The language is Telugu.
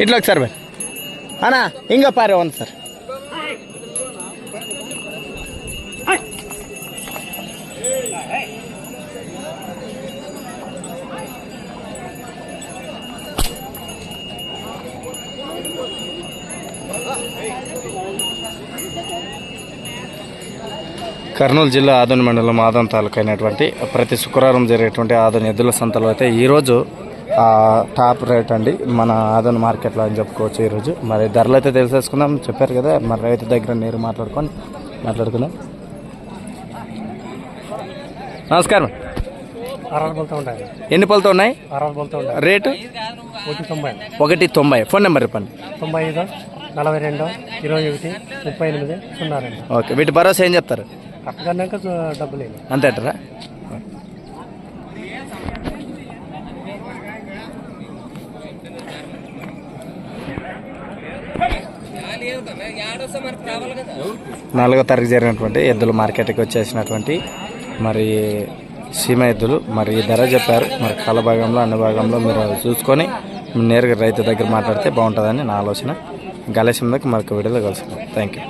इलाक सर बे अना हिंग पारे वन सर కర్నూలు జిల్లా ఆదోని మండలం ఆదోని తాలూకా అయినటువంటి ప్రతి శుక్రవారం జరిగేటువంటి ఆదోని ఎద్దుల సంతలో అయితే ఈరోజు టాప్ రేట్ అండి మన ఆదోని మార్కెట్లో అని చెప్పుకోవచ్చు ఈరోజు. మరి ధరలు అయితే తెలిసేసుకుందాం. చెప్పారు కదా మరి రైతు దగ్గర నేరు మాట్లాడుకొని మాట్లాడుకుందాం. నమస్కారం. ఎన్ని పళ్ళతో ఉన్నాయి? రేటు? ఒకటి తొంభై ఒకటి తొంభై. ఫోన్ నెంబర్ చెప్పండి. తొంభై ఐదు నలభై రెండు ఇరవై ఒకటి ముప్పై ఎనిమిది సున్నా రెండు. ఓకే. వీటి భరోసా ఏం చెప్తారు? అక్కడన్నాక డబ్బులు లేదు అంతే అంటారా? నాలుగో తారీఖు జరిగినటువంటి ఎద్దుల మార్కెట్కి వచ్చేసినటువంటి మరి సీమ మరి ఈ ధర చెప్పారు. మరి కాల భాగంలో అన్ని భాగంలో మీరు చూసుకొని నేరుగా రైతు దగ్గర మాట్లాడితే బాగుంటుందని నా ఆలోచన. గలేశం దగ్గర మరొక వీడియోలో కలుసుకుందాం. Thank you